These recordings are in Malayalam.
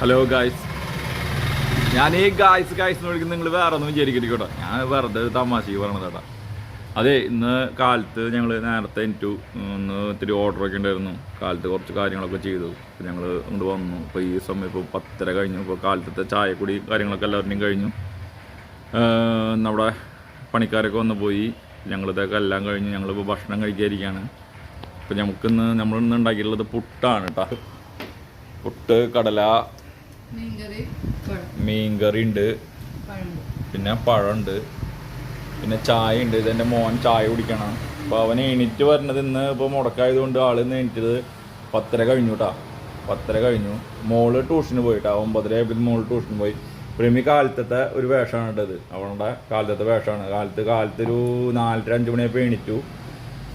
ഹലോ ഗായ്സ് ഞാൻ ഈ ഗായ്സ് ഗായ്സ് നോക്കി നിങ്ങൾ വേറെ ഒന്നും വിചാരിക്കരുത് ഞാൻ വെറുതെ ഒരു തമാശക്ക് പറഞ്ഞത് കേട്ടോ. അതെ ഇന്ന് കാലത്ത് ഞങ്ങൾ നേരത്തെ എനിറ്റു ഇന്ന് ഇത്തിരി ഓർഡറൊക്കെ ഉണ്ടായിരുന്നു. കാലത്ത് കുറച്ച് കാര്യങ്ങളൊക്കെ ചെയ്തു. അപ്പോൾ ഞങ്ങൾ ഇങ്ങോട്ട് വന്നു. ഇപ്പോൾ ഈ സമയം ഇപ്പോൾ പത്തര കഴിഞ്ഞു. ഇപ്പോൾ കാലത്തത്തെ ചായക്കുടി കാര്യങ്ങളൊക്കെ എല്ലാവരുടെയും കഴിഞ്ഞു. നമ്മുടെ പണിക്കാരൊക്കെ വന്നു പോയി. ഞങ്ങളിതൊക്കെ എല്ലാം കഴിഞ്ഞ് ഞങ്ങളിപ്പോൾ ഭക്ഷണം കഴിക്കാതിരിക്കുകയാണ് അപ്പോൾ നമുക്കിന്ന് നമ്മളിന്ന് ഉണ്ടാക്കിയിട്ടുള്ളത് പുട്ടാണ് കേട്ടോ പുട്ട് കടല മീൻകറി ഉണ്ട്. പിന്നെ പഴമുണ്ട്. പിന്നെ ചായ ഉണ്ട് ഇതെന്റെ മോൻ ചായ കുടിക്കണം. അപ്പോൾ അവൻ എണീറ്റ് വരണത് ഇന്ന് ഇപ്പോൾ മുടക്കായതുകൊണ്ട് ആൾ ഇന്ന് എണീറ്റത് പത്തര കഴിഞ്ഞു കേട്ടോ പത്തര കഴിഞ്ഞു. മോൾ ട്യൂഷന് പോയിട്ടാ. ഒമ്പതര ആയപ്പോൾ മോൾ ട്യൂഷന് പോയി. പ്രേമി കാലത്തത്തെ ഒരു വേഷമാണ് ഇട്ടത് അവളുടെ കാലത്തത്തെ വേഷമാണ്. കാലത്ത് കാലത്ത് ഒരു നാലര അഞ്ച് മണിയായപ്പോൾ എണീറ്റു.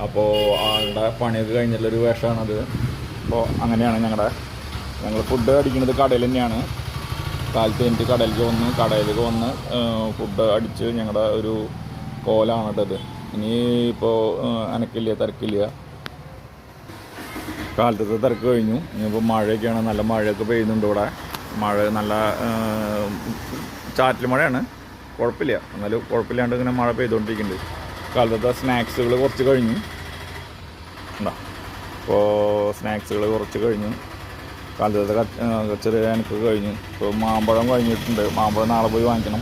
അപ്പോൾ ആളുടെ പണിയൊക്കെ കഴിഞ്ഞിട്ടുള്ളൊരു വേഷമാണത് അപ്പോൾ അങ്ങനെയാണ് ഞങ്ങളുടെ ഞങ്ങൾ ഫുഡ് അടിക്കുന്നത് കടയിൽ തന്നെയാണ്. കാലത്ത് എനിക്ക് കടയിലേക്ക് വന്ന് കടയിലേക്ക് വന്ന് ഫുഡ് അടിച്ച് ഞങ്ങളുടെ ഒരു കോലാണ് ഇട്ടത് ഇനി ഇപ്പോൾ അനക്കില്ല തിരക്കില്ല. കാലത്തത്തെ തിരക്ക് കഴിഞ്ഞു. ഇനിയിപ്പോൾ മഴയൊക്കെയാണ് നല്ല മഴയൊക്കെ പെയ്യുന്നുണ്ട് ഇവിടെ. മഴ നല്ല ചാറ്റൽ മഴയാണ്. കുഴപ്പമില്ല. എന്നാലും കുഴപ്പമില്ലാണ്ട് ഇങ്ങനെ മഴ പെയ്തുകൊണ്ടിരിക്കുന്നുണ്ട്. കാലത്തത്തെ സ്നാക്സുകൾ കുറച്ച് കഴിഞ്ഞു. ഉണ്ടോ? അപ്പോൾ സ്നാക്സുകൾ കുറച്ച് കഴിഞ്ഞു. കച്ച- ചെറിയ കഴിഞ്ഞു. ഇപ്പോൾ മാമ്പഴം കഴിഞ്ഞിട്ടുണ്ട്. മാമ്പഴം നാളെ പോയി വാങ്ങിക്കണം.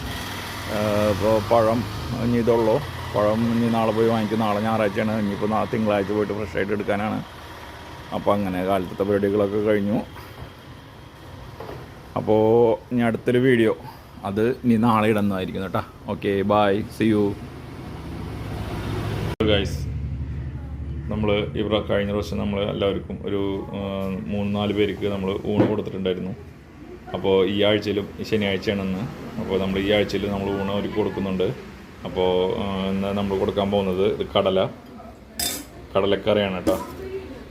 ഇപ്പോൾ പഴം ഇനി ഇതുള്ളൂ. പഴം ഇനി നാളെ പോയി വാങ്ങിക്കും. നാളെ ഞായറാഴ്ചയാണ്. ഇനിയിപ്പോൾ നാളെ തിങ്കളാഴ്ച പോയിട്ട് ഫ്രഷ് ആയിട്ട് എടുക്കാനാണ്. അപ്പോൾ അങ്ങനെ കാലത്തെ പരിപാടികളൊക്കെ കഴിഞ്ഞു. അപ്പോൾ ഇനി അടുത്തൊരു വീഡിയോ. അത് ഇനി നാളെ ഇടുന്നതായിരിക്കും കേട്ടോ. Okay bye see you guys നമ്മൾ ഇവിടെ കഴിഞ്ഞ പ്രാവശ്യം നമ്മൾ എല്ലാവർക്കും ഒരു മൂന്ന് നാല് പേർക്ക് നമ്മൾ ഊണ് കൊടുത്തിട്ടുണ്ടായിരുന്നു. അപ്പോൾ ഈ ആഴ്ചയിലും ശനിയാഴ്ചയാണെന്ന്. അപ്പോൾ നമ്മൾ ഈ ആഴ്ചയിൽ നമ്മൾ ഊണ് ഒരുക്കി കൊടുക്കുന്നുണ്ട്. അപ്പോൾ ഇന്ന് നമ്മൾ കൊടുക്കാൻ പോകുന്നത് ഇത് കടല. കടലക്കറിയാണ് കേട്ടോ.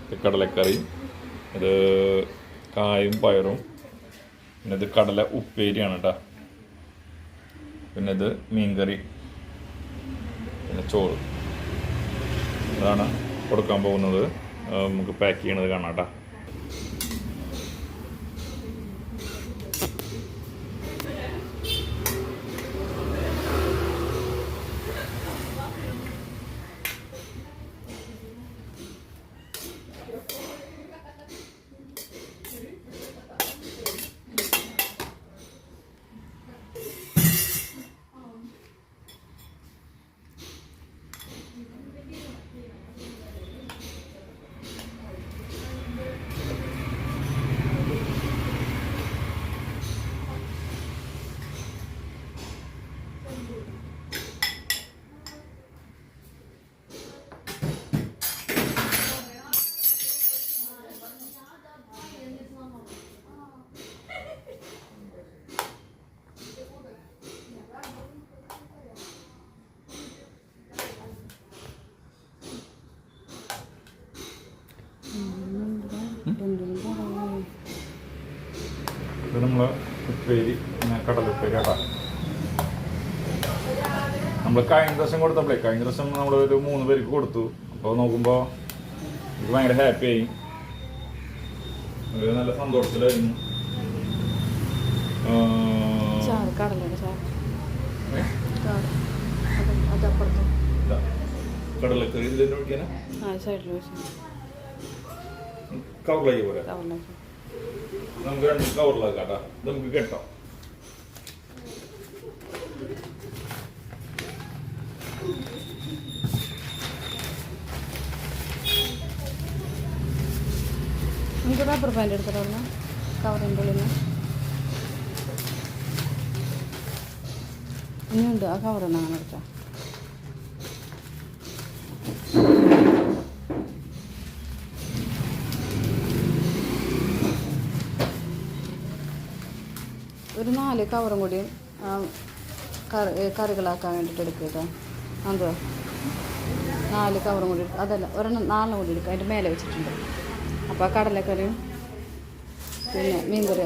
ഇത് കടലക്കറി. ഇത് കായും പയറും. പിന്നെ ഇത് കടല ഉപ്പേരിയാണ് കേട്ടോ. പിന്നെ ഇത് മീൻകറി. പിന്നെ ചോറ്. അതാണ് കൊടുക്കാൻ പോകുന്നത്. നമുക്ക് പാക്ക് ചെയ്യണത് കാണാം കേട്ടോ ഇത് നമ്മൾ ഉപ്പേരി പിന്നെ കടലുപ്പേരി കേട്ടോ നമ്മൾ കഴിഞ്ഞ ദിവസം കൊടുത്തപ്പോഴേ കഴിഞ്ഞ ദിവസം നമ്മൾ ഒരു മൂന്ന് പേർക്ക് കൊടുത്തു. അപ്പോൾ നോക്കുമ്പോൾ എനിക്ക് ഭയങ്കര ഹാപ്പി ആയി. ഒരു നല്ല സന്തോഷത്തിലായിരുന്നു. കടലക്കറി ഇതിൽ ഒഴിക്കാനാ? ആ സൈഡിൽ വെച്ച് കവറിലേക്ക് പോരാ. നമുക്ക് രണ്ട് കവറിലാക്കാം കേട്ടോ നമുക്ക് കെട്ടാം. നമുക്ക് റബ്ബർ ബാൻഡ് എടുത്തിട്ടുള്ള കവറിന്റെ ഉള്ളിൽ ഇനിയുണ്ട് ആ കവറിൽ നിന്ന് അങ്ങനെ എടുക്കാം ഒരു നാല് കവറും കൂടി കറി കറികളാക്കാൻ വേണ്ടിയിട്ട് എടുക്കുക കേട്ടോ എന്തോ നാല് കവറും കൂടി അതല്ല ഒരെണ്ണം നാലെണ്ണം കൂടി എടുക്കുക അതിന്റെ മേലെ വെച്ചിട്ടുണ്ട്. അപ്പോൾ കടലക്കറിയും പിന്നെ മീൻ കറി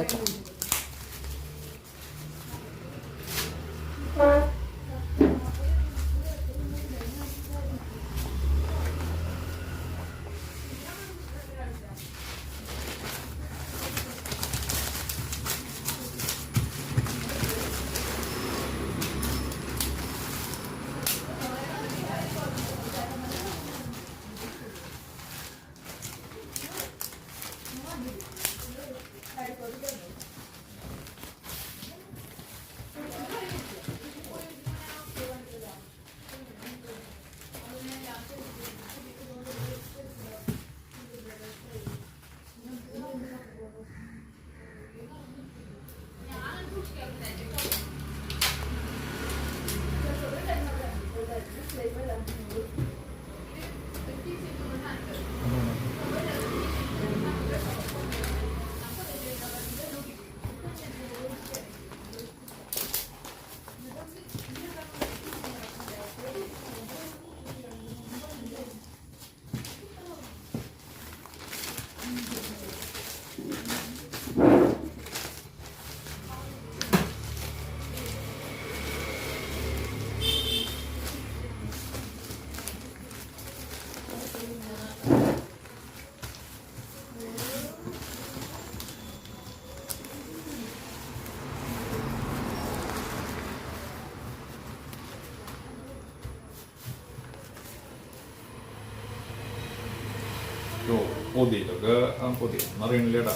പൊതിയിലൊക്കെ പൊതിയൊന്നും അറിയണില്ലേടാ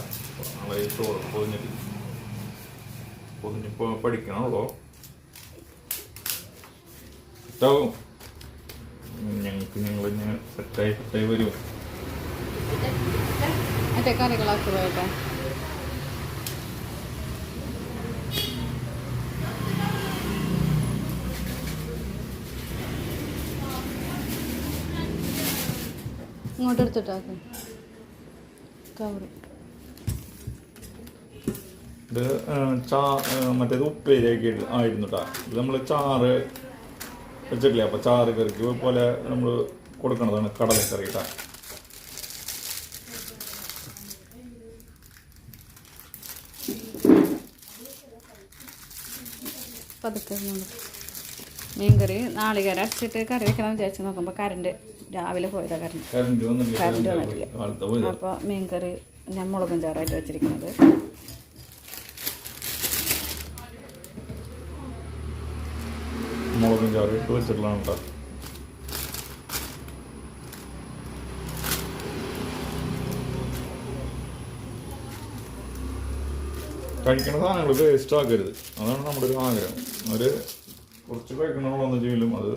നാളെ ചോറ് പൊതിഞ്ഞിട്ട്. പൊതിഞ്ഞിപ്പോ പഠിക്കണമല്ലോ സെറ്റാവും ഞങ്ങൾക്ക് ഞങ്ങൾ ഇങ്ങനെ സെറ്റായി സെറ്റായി വരും. മറ്റേ കറികളാക്കി പോയട്ടെ. ഇങ്ങോട്ട് എടുത്തിട്ടാക്കും കവർ ഇത് ചാ മറ്റേത് ഉപ്പേരിയൊക്കെ ആയിരുന്നു കേട്ടോ ഇത് നമ്മൾ ചാറ് വെച്ചിട്ടില്ലേ? അപ്പോൾ ചാറ് കറിക്ക് പോലെ നമ്മൾ കൊടുക്കണതാണ് കടലക്കറി കേട്ടോ പതുക്കെ. മീൻകറി നാളികേരം അടിച്ചിട്ട് കറി വെക്കണം വിചാരിച്ച് നോക്കുമ്പോൾ കറണ്ട് രാവിലെ പോയതാണ് കറണ്ട് കറണ്ട് വന്നിട്ടില്ല അപ്പോൾ മീൻകറി ഞാൻ മുളകും ചാറായിട്ട് വെച്ചിരിക്കുന്നത്. മുളകും ചാറ് ഇട്ട് കഴിക്കണ സാധനങ്ങൾ വേസ്റ്റ് ആക്കരുത്. അതാണ് നമ്മുടെ ഒരു ആഗ്രഹം. ഒരു കുറച്ച് കഴിക്കണമെന്ന് വെച്ചെങ്കിലും അത്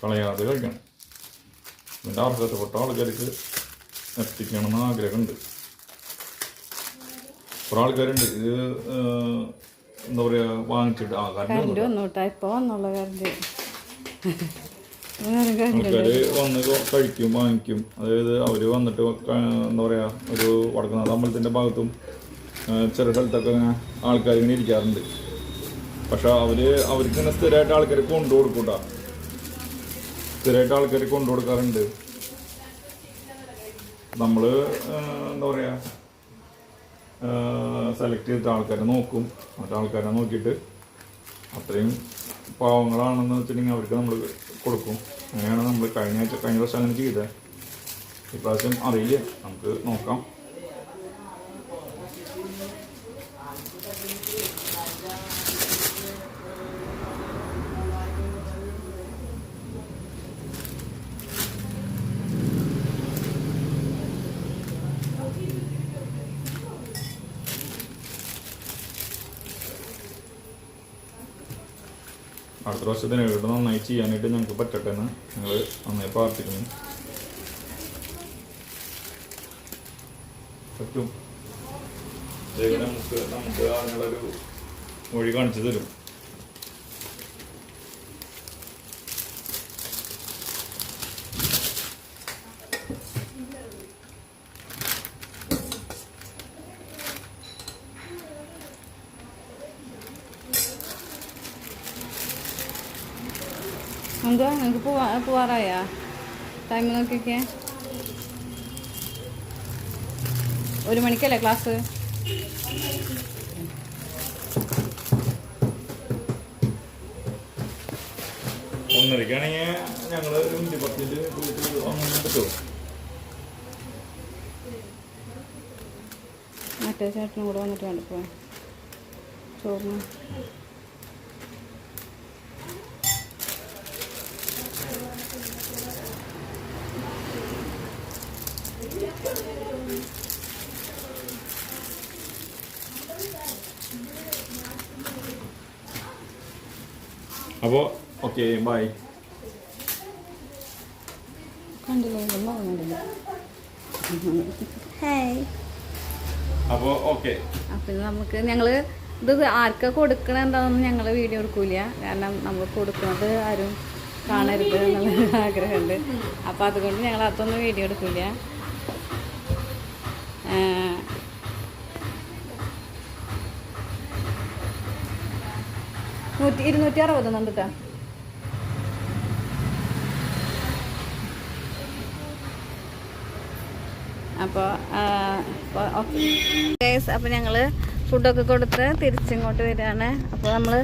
കളയാതെ കഴിക്കണം. ഇതിന്റെ അർഹതപ്പെട്ട ആൾക്കാർക്ക് എത്തിക്കണമെന്ന് ആഗ്രഹമുണ്ട്. കുറേ ആൾക്കാരുണ്ട്. ഇത് എന്താ പറയുക വാങ്ങിച്ചിട്ട് ആ കറണ്ട് കാരണം വന്നു കഴിക്കും വാങ്ങിക്കും. അതായത് അവർ വന്നിട്ട് എന്താ പറയാ ഒരു വടക്കുന്നാഥ അമ്പലത്തിന്റെ ഭാഗത്തും ചില ചെറിയ സ്ഥലത്തൊക്കെ ഇങ്ങനെ ആൾക്കാർ ഇങ്ങനെ ഇരിക്കാറുണ്ട്. പക്ഷെ അവർ അവർക്ക് ഇങ്ങനെ സ്ഥിരമായിട്ട് ആൾക്കാർ കൊണ്ടു കൊടുക്കൂട്ടാ സ്ഥിരമായിട്ട് ആൾക്കാർ കൊണ്ടു കൊടുക്കാറുണ്ട് നമ്മൾ എന്താ പറയാ സെലക്ട് ചെയ്തിട്ട് ആൾക്കാരെ നോക്കും. മറ്റേ ആൾക്കാരെ നോക്കിയിട്ട് അത്രയും പാവങ്ങളാണെന്ന് വെച്ചിട്ടുണ്ടെങ്കിൽ അവർക്ക് നമ്മൾ കൊടുക്കും. അങ്ങനെയാണ് നമ്മൾ കഴിഞ്ഞ ആഴ്ച കഴിഞ്ഞ വർഷം അങ്ങനെ ചെയ്തത് ഇപ്രാവശ്യം അറിയില്ല. നമുക്ക് നോക്കാം. അടുത്ത പ്രാവശ്യത്തിന് ഇവിടെ നന്നായി ചെയ്യാനായിട്ട് ഞങ്ങൾക്ക് പറ്റട്ടെ എന്ന് ഞങ്ങൾ നന്നായി പ്രാർത്ഥിക്കുന്നു. പറ്റും. നമുക്ക് നമുക്ക് അതിനുള്ളൊരു വഴി കാണിച്ചു തരും. എന്താ നിങ്ങൾക്ക് പോവാ പോവാറായാ ടൈം നോക്കിക്കേ ഒരു മണിക്കല്ലേ ക്ലാസ് ഒന്നരക്കാണെങ്കിൽ ഞങ്ങൾ ഒരു മിനിറ്റ് പോയിട്ട് അങ്ങനെ പറ്റുമോ മറ്റേ ചേട്ടനും കൂടെ വന്നിട്ട് വേണ്ട പോവാൻ ചോറിന്. അപ്പോൾ ഓക്കെ ബൈ അപ്പോൾ ഓക്കെ അപ്പം നമുക്ക് ഞങ്ങൾ ഇത് ആർക്കാ കൊടുക്കണ എന്താണെന്ന് ഞങ്ങൾ വീഡിയോ എടുക്കൂല കാരണം നമ്മൾ കൊടുക്കുന്നത് ആരും കാണരുത് എന്നുള്ള ആഗ്രഹമുണ്ട്. അപ്പോൾ അതുകൊണ്ട് ഞങ്ങൾ അതൊന്നും വീഡിയോ എടുക്കൂല നൂറ്റി ഇരുന്നൂറ്റി അറുപത് കേട്ടോ അപ്പോൾ ഓക്കെ. അപ്പോൾ ഞങ്ങൾ ഫുഡൊക്കെ കൊടുത്ത് തിരിച്ചിങ്ങോട്ട് വരികയാണ് അപ്പോൾ നമ്മൾ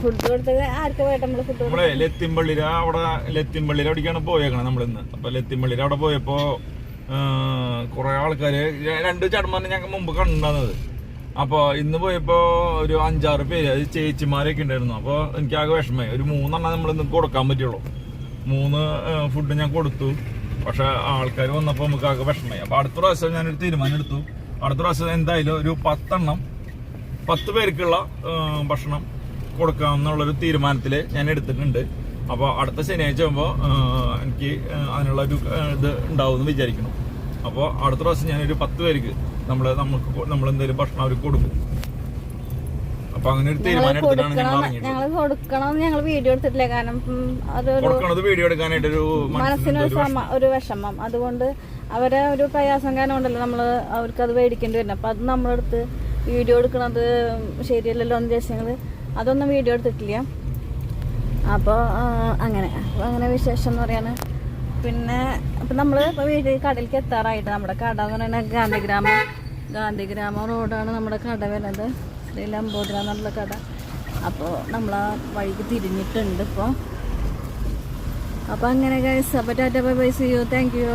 ഫുഡ് കൊടുത്തത് ആർക്ക് പോയിട്ട് നമ്മൾ ഫുഡ് നമ്മളെ ലത്തിമ്പള്ളിര അവിടെ ലത്തിമ്പള്ളിര അവിടേക്കാണ് പോയേക്കണം നമ്മളിന്ന്. അപ്പൊ ലത്തിമ്പള്ളിര അവിടെ പോയപ്പോ കുറെ ആൾക്കാര് ര- രണ്ട് ചടമാനം ഞങ്ങൾ മുമ്പ് കണ്ടത് അപ്പൊ ഇന്ന് പോയപ്പോ ഒരു അഞ്ചാറ് പേര് അത് ചേച്ചിമാരൊക്കെ ഉണ്ടായിരുന്നു. അപ്പൊ എനിക്ക് ആകെ വിഷമമായി. ഒരു മൂന്നെണ്ണം നമ്മൾ ഇന്ന് കൊടുക്കാൻ പറ്റുള്ളൂ. മൂന്ന് ഫുഡ് ഞാൻ കൊടുത്തു. പക്ഷെ ആൾക്കാർ വന്നപ്പോൾ നമുക്ക് ആകെ വിഷമമായി. അപ്പൊ അടുത്ത പ്രാവശ്യം ഞാനൊരു തീരുമാനം എടുത്തു. അടുത്ത പ്രാവശ്യം എന്തായാലും ഒരു പത്തെണ്ണം പത്ത് പേർക്കുള്ള ഭക്ഷണം കൊടുക്കാമെന്നുള്ളൊരു തീരുമാനത്തിൽ ഞാൻ എടുത്തിട്ടുണ്ട്. അപ്പോൾ അടുത്ത ശനിയാഴ്ച ആകുമ്പോൾ എനിക്ക് അതിനുള്ള ഒരു ഇത് ഉണ്ടാവും എന്ന് വിചാരിക്കണം അപ്പോൾ അടുത്ത പ്രാവശ്യം ഞാനൊരു പത്ത് പേർക്ക് നമ്മൾ നമുക്ക് നമ്മൾ എന്തെങ്കിലും ഭക്ഷണം അവർക്ക് കൊടുക്കും. അപ്പോൾ അങ്ങനെ ഒരു തീരുമാനം എടുത്തിട്ടാണ് ഞങ്ങൾ ഞങ്ങൾ കൊടുക്കണം ഞങ്ങൾ വീഡിയോ എടുത്തിട്ടില്ല. കാരണം കൊടുക്കണത് വീഡിയോ എടുക്കാനായിട്ടൊരു മനസ്സിനൊരു സമ ഒരു വിഷമം. അതുകൊണ്ട് അവരെ ഒരു പ്രയാസം കാരണം ഉണ്ടല്ലോ നമ്മൾ അവർക്ക് അത് മേടിക്കേണ്ടി വരുന്നത്. അപ്പൊ അത് നമ്മളെടുത്ത് വീഡിയോ എടുക്കണത് ശരിയല്ലല്ലോ എന്ന് വിചാരിച്ച് ഞങ്ങൾ അതൊന്നും വീഡിയോ എടുത്തിട്ടില്ല. അപ്പോൾ അങ്ങനെ. അങ്ങനെ വിശേഷം എന്ന് പറയാണ് പിന്നെ അപ്പം നമ്മൾ ഇപ്പോൾ വീട്ടിൽ കടയിലേക്ക് എത്താറായിട്ട് നമ്മുടെ കട എന്ന് പറയുന്നത് ഗാന്ധിഗ്രാമ. ഗാന്ധിഗ്രാമ റോഡാണ് നമ്മുടെ കട വരുന്നത്. ശ്രീ ലംബോദ്ര എന്നുള്ള കട. അപ്പോൾ നമ്മൾ ആ വഴിക്ക് തിരിഞ്ഞിട്ടുണ്ട് ഇപ്പോൾ അപ്പോൾ അങ്ങനെ ഗൈസ് അപ്പോൾ tata bye bye see you thank you